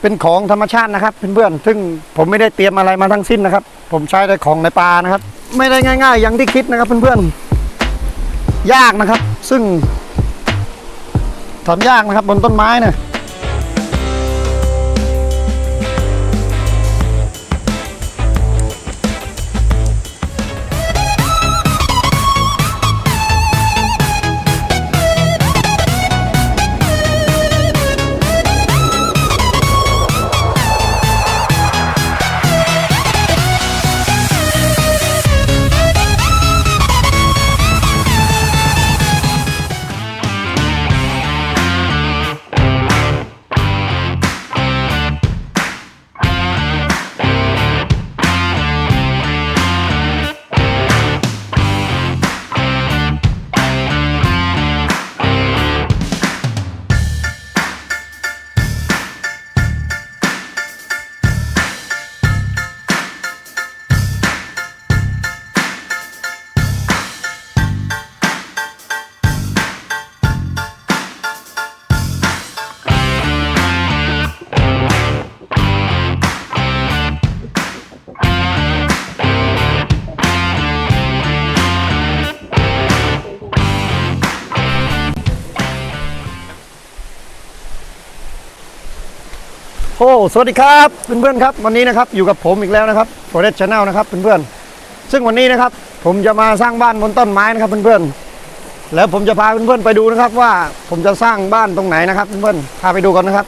เป็นของธรรมชาตินะครับเพื่อนๆซึ่งผมไม่ได้เตรียมอะไรมาทั้งสิ้นนะครับ ผมใช้แต่ของในป่านะครับ ไม่ได้ง่าย ๆ อย่างที่คิดนะครับเพื่อนๆยากนะครับ ซึ่งทำยากนะครับบนต้นไม้เนี่ย โอ้สวัสดีครับเพื่อนๆครับ วันนี้นะครับอยู่กับผมอีกแล้วนะครับโฟเรสชาแนลนะครับเพื่อนๆซึ่งวันนี้นะครับ ผมจะมาสร้างบ้านบนต้นไม้นะครับเพื่อนๆแล้วผมจะพาเพื่อนๆไปดูนะครับ ว่าผมจะสร้างบ้านตรงไหนนะครับเพื่อนๆพาไปดูกันนะครับ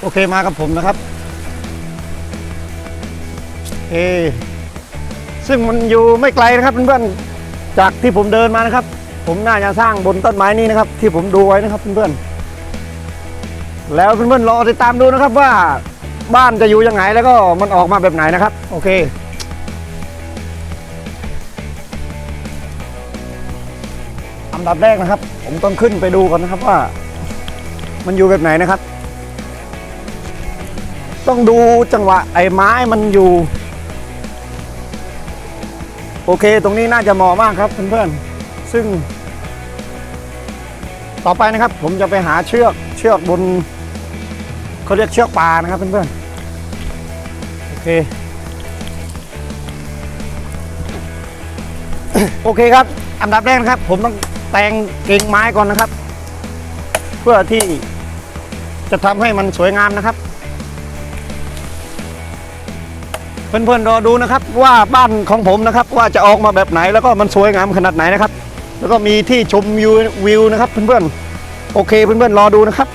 โอเคมากับผมนะครับเอซึ่งมันอยู่ไม่ไกลนะครับเพื่อนๆจากที่ผมเดินมานะครับ ผมน่าจะสร้างบนต้นไม้นี้นะครับ ที่ผมดูไว้นะครับเพื่อนๆ แล้วเพื่อนๆรอติดตามดูนะครับว่าบ้านจะอยู่ยังไงแล้วก็มันออกมาแบบไหนนะครับ โอเคอันดับแรกนะครับ ผมต้องขึ้นไปดูก่อนนะครับว่า มันอยู่แบบไหนนะครับ ต้องดูจังหวะไอ้ไม้มันอยู่ โอเค ตรงนี้น่าจะเหมาะมากครับเพื่อนๆซึ่ง ต่อไปนะครับ ผมจะไปหาเชือกเชือกบน เขาเรียกเชือกปลานะครับเพื่อนๆ โอเค โอเคครับ อันดับแรกนะครับ ผมต้องแต่งเก่งไม้ก่อนนะครับ เพื่อที่จะทำให้มันสวยงามนะครับ เพื่อนๆรอดูนะครับ ว่าบ้านของผมนะครับ ว่าจะออกมาแบบไหนแล้วก็มันสวยงามขนาดไหนนะครับ แล้วก็มีที่ชมวิววิวนะครับ เพื่อนๆโอเคเพื่อนๆรอดูนะครับ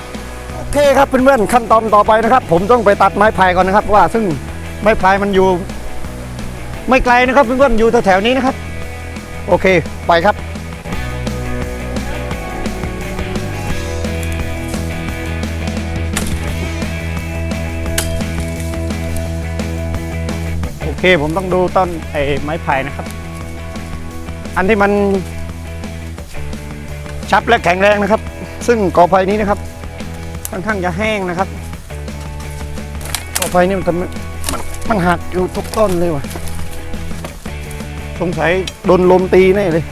เคครับเพื่อนๆขั้นตอนต่อไปนะครับ ผมต้องไปตัดไม้ไผ่ก่อนนะครับ ว่าซึ่งไม้ไผ่มันอยู่ ไม่ไกลนะครับเพื่อนๆอยู่แถวๆนี้นะครับ โอเคไปครับโอเคผมต้องดูต้นไอ้ไม้ไผ่นะครับ อันที่มันชับและแข็งแรงนะครับ ซึ่งกอไผ่นี้นะครับ ค่อนข้างจะแห้งนะครับต่อไปนี่มันทำมันมันหักอยู่ทุกต้นเลยว่ะสงสัยโดนลมตีแน่เลย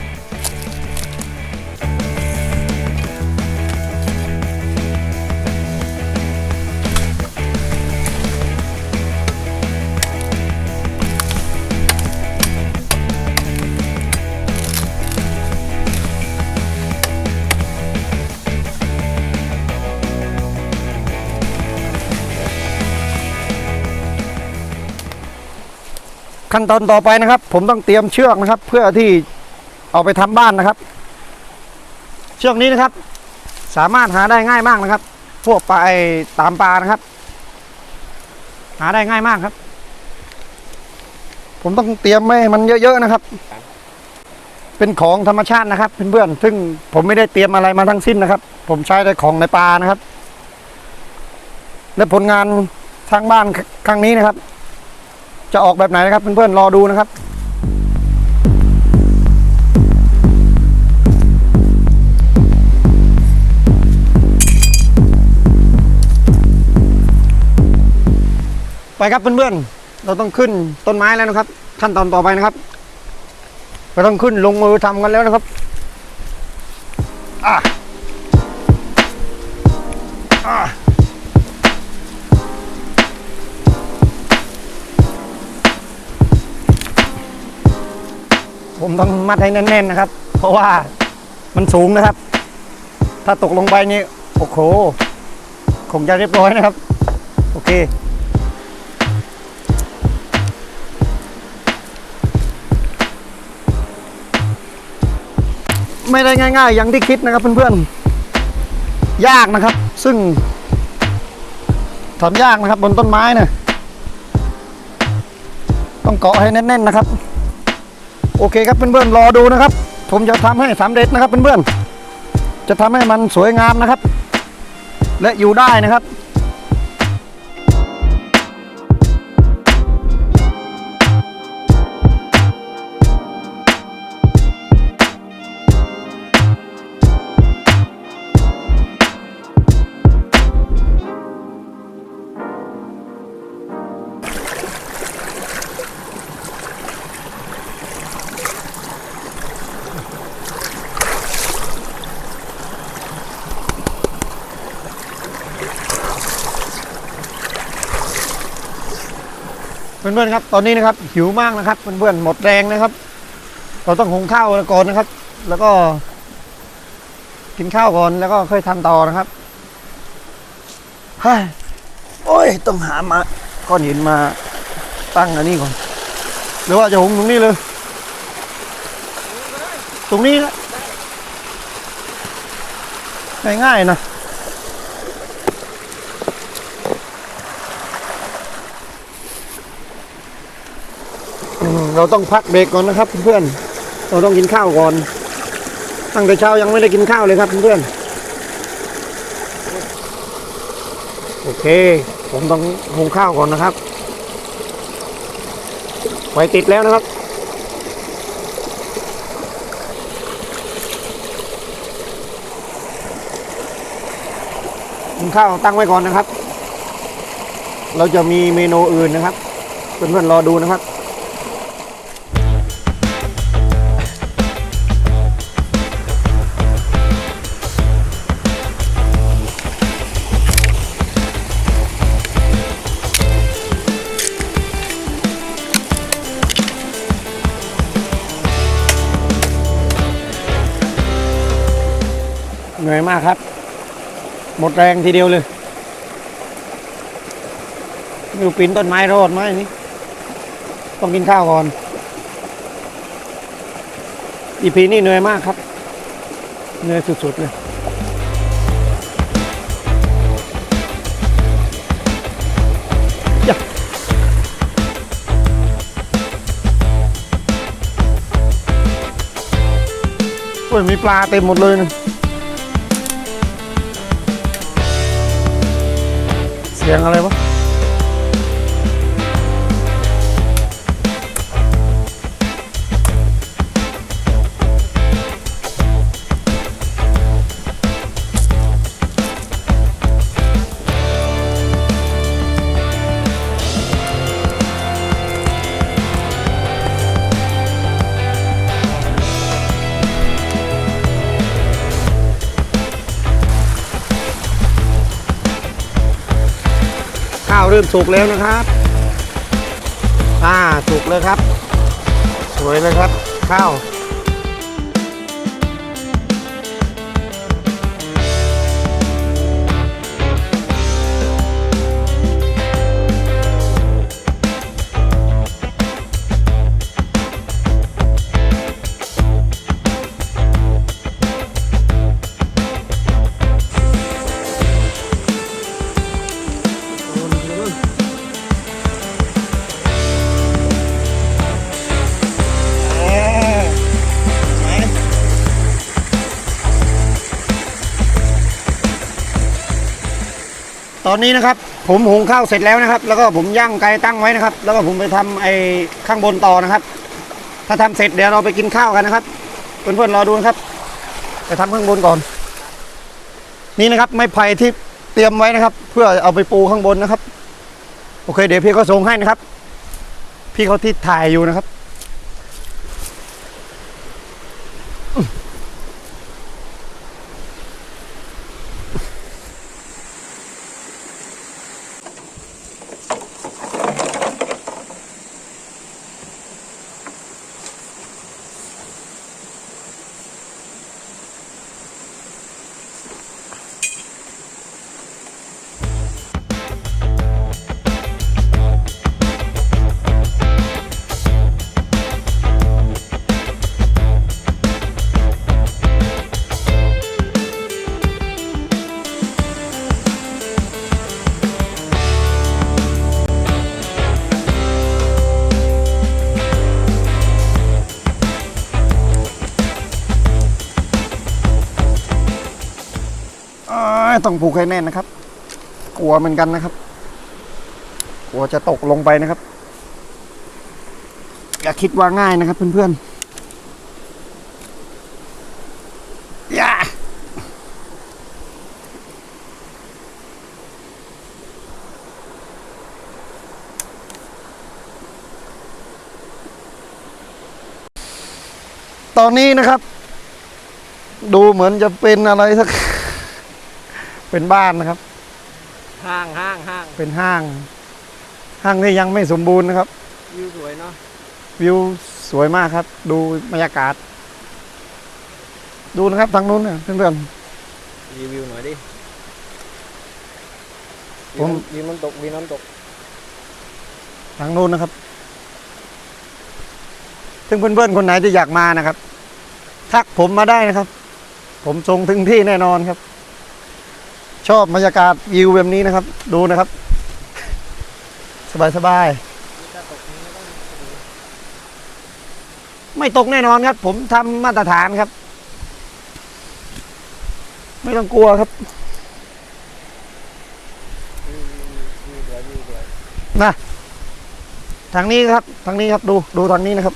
ขั้นตอนต่อไปนะครับ ผมต้องเตรียมเชือกนะครับ เพื่อที่เอาไปทำบ้านนะครับ เชือกนี้นะครับ สามารถหาได้ง่ายมากนะครับ พวกปลาไอ้ตามปลานะครับ หาได้ง่ายมากครับ ผมต้องเตรียมไว้ให้มันเยอะๆนะครับ เป็นของธรรมชาตินะครับเพื่อนๆซึ่งผมไม่ได้เตรียมอะไรมาทั้งสิ้นนะครับ ผมใช้แต่ของในป่านะครับ และผลงานสร้างบ้านครั้งนี้นะครับ จะออกแบบไหนนะครับเพื่อนๆรอดูนะครับไปครับเพื่อนๆ เราต้องขึ้นต้นไม้แล้วนะครับ ขั้นตอนต่อไปนะครับเราต้องขึ้นลงมือทำกันแล้วนะครับอะอะ ผมต้องมัดให้แน่นๆนะครับ เพราะว่ามันสูงนะครับ ถ้าตกลงไปนี่โอ้โหคงจะเรียบร้อยนะครับ โอเคไม่ได้ง่าย ๆ อย่างที่คิดนะครับเพื่อนๆ ยากนะครับ ซึ่งทำยากนะครับบนต้นไม้นะต้องเกาะให้แน่นๆนะครับ โอเคครับเพื่อนๆรอดูนะครับ ผมจะทำให้สำเร็จนะครับเพื่อนๆจะทำให้มันสวยงามนะครับ และอยู่ได้นะครับ เพื่อนๆครับตอนนี้นะครับหิวมากนะครับ เพื่อนๆหมดแรงนะครับ เราต้องหุงข้าวก่อนนะครับ แล้วก็ กินข้าวก่อนแล้วก็ค่อยทำต่อนะครับเฮ้ยโอ้ยต้องหามาก้อนหินมาตั้งอันนี้ก่อน หรือว่าจะหุงตรงนี้เลย ตรงนี้นะง่ายๆนะ เราต้องพักเบรกก่อนนะครับเพื่อนๆเราต้องกินข้าวก่อน ตั้งแต่เช้ายังไม่ได้กินข้าวเลยครับเพื่อนๆโอเค ผมต้องหุงข้าวก่อนนะครับไฟติดแล้วนะครับกินข้าวตั้งไว้ก่อนนะครับ เราจะมีเมนูอื่นนะครับ เพื่อนๆรอดูนะครับ อยมากครับ หมดแรงทีเดียวเลยไม่รู้ปีนต้นไม้รอดไหมนี่ต้องกินข้าวก่อน อีพีนี่เหนื่อยมากครับ เหนื่อยสุดๆเลยยะโอ้ยมีปลาเต็มหมดเลยนะ เสียงอะไรวะ ริ่มสุกแล้วนะครับ อ่าสุกเลยครับ สวยเลยครับ ข้าว อนนี้นะครับ ผมหุงข้าวเสร็จแล้วนะครับ แล้วก็ผมย่างไก่ตั้งไว้นะครับ แล้วก็ผมไปทำไอ้ข้างบนต่อนะครับ ถ้าทำเสร็จเดี๋ยวเราไปกินข้าวกันนะครับเพื่อนๆรอดูนะครับไปทำข้างบนก่อน นี่นะครับไม้ไผ่ที่เตรียมไว้นะครับ เพื่อเอาไปปูข้างบนนะครับ โอเค เดี๋ยวพี่เขาส่งให้นะครับ พี่เขาที่ถ่ายอยู่นะครับ ต้องผูกให้แน่นนะครับ กลัวเหมือนกันนะครับ กลัวจะตกลงไปนะครับ อย่าคิดว่าง่ายนะครับ เพื่อนๆอย่าตอนนี้นะครับ ดูเหมือนจะเป็นอะไรสัก เป็นบ้านนะครับ ห้างห้างห้างเป็นห้าง ห้างที่ยังไม่สมบูรณ์นะครับ วิวสวยเนาะวิวสวยมากครับ ดูบรรยากาศ ดูนะครับทางนู้นเนี่ยเพื่อนรีวิวหน่อยดิผมวิวน้ำตกวิวน้ำตกๆทางนู้นนะครับ ซึ่งเพื่อนๆคนไหนที่อยากมานะครับ ทักผมมาได้นะครับ ผมส่งถึงที่แน่นอนครับ ชอบบรรยากาศวิวแบบนี้นะครับ ดูนะครับ สบายๆไม่ตกแน่นอนครับ ผมทำมาตรฐานครับ ไม่ต้องกลัวครับนะทางนี้ครับ ทางนี้ครับ ดู ดูทางนี้นะครับ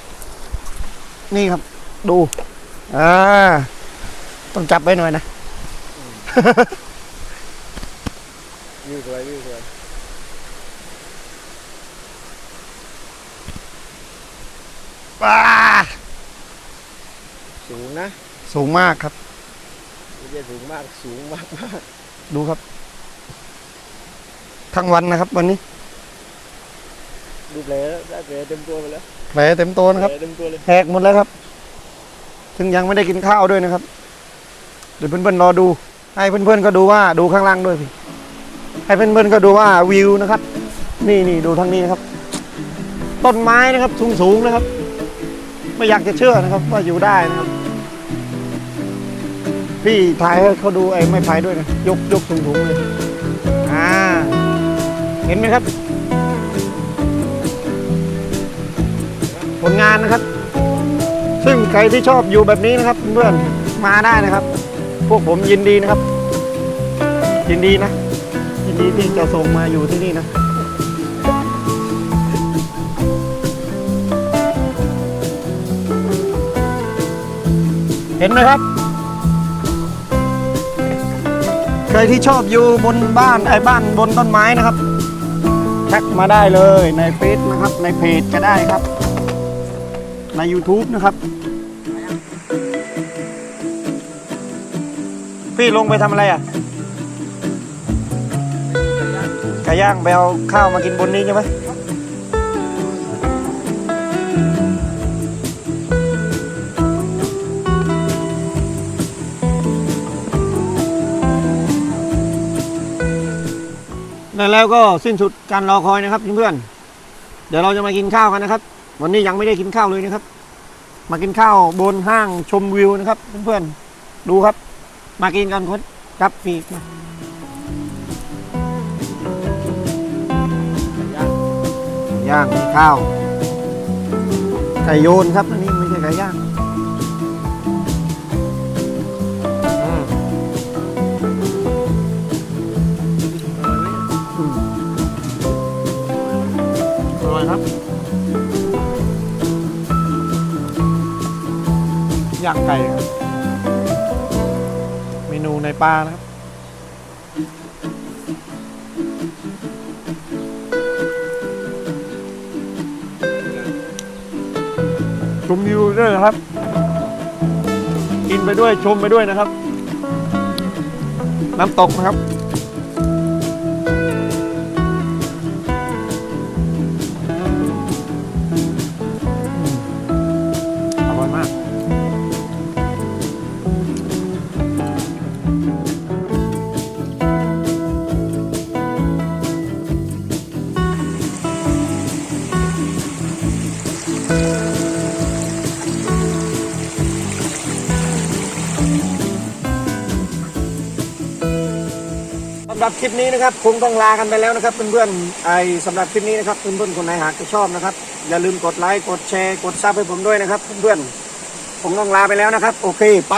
นี่ครับ ดู อ่า ต้องจับไว้หน่อยนะ วิวสวยวิวสวยว้าสูงนะสูงมากครับ ไม่ใช่สูงมากสูงมากมากดูครับ ทั้งวันนะครับ วันนี้ดูแผลแล้วได้แผลเต็มตัวไปแล้วแผลเต็มตัวนะครับแผลเต็มตัวเลยแหกหมดแล้วครับ ถึงยังไม่ได้กินข้าวด้วยนะครับ เดี๋ยวเพื่อนๆรอดู ให้เพื่อนๆก็ดูว่าดูข้างล่างด้วยพี่ ให้เพื่อนๆก็ดูว่าวิวนะครับ นี่นี่ดูทางนี้นะครับ ต้นไม้นะครับสูงๆนะครับ ไม่อยากจะเชื่อนะครับ ว่าอยู่ได้นะครับ พี่ถ่ายให้เขาดูไอ้ไม้ไผ่ด้วยนะยกยกสูงๆเลยอ่าเห็นไหมครับ ผลงานนะครับ ซึ่งใครที่ชอบอยู่แบบนี้นะครับ เพื่อนมาได้นะครับ พวกผมยินดีนะครับ ยินดีนะ ยินดีที่จะส่งมาอยู่ที่นี่นะเห็นไหมครับ ใครที่ชอบอยู่บนบ้านไอ้บ้านบนต้นไม้นะครับแท็กมาได้เลยในเฟซนะครับ ในเพจก็ได้ครับ ใน YouTube นะครับ พี่ลงไปทำอะไรอะ ย่างไปเอาข้าวมากินบนนี้ใช่ไหมและแล้วก็สิ้นสุดการรอคอยนะครับเพื่อนๆเดี๋ยวเราจะมากินข้าวกันนะครับ วันนี้ยังไม่ได้กินข้าวเลยนะครับ มากินข้าวบนห้างชมวิวนะครับเพื่อนๆดูครับ มากินกันคนครับฟี ย่างมีข้าว ไก่โยนครับอันนี้ไม่ใช่ไก่ย่างอร่อยครับ ย่างไก่ครับ เมนูในปลานะครับ ชมวิวด้วยนะครับ กินไปด้วยชมไปด้วยนะครับ น้ำตกนะครับ รับคลิปนี้นะครับคงต้องลากันไปแล้วนะครับเพื่อนๆไอสำหรับคลิปนี้นะครับเพื่อนๆคนไหนหากจะชอบนะครับอย่าลืมกดไลค์กดแชร์กดซับให้ผมด้วยนะครับเพื่อนๆผมต้องลาไปแล้วนะครับ โอเคไป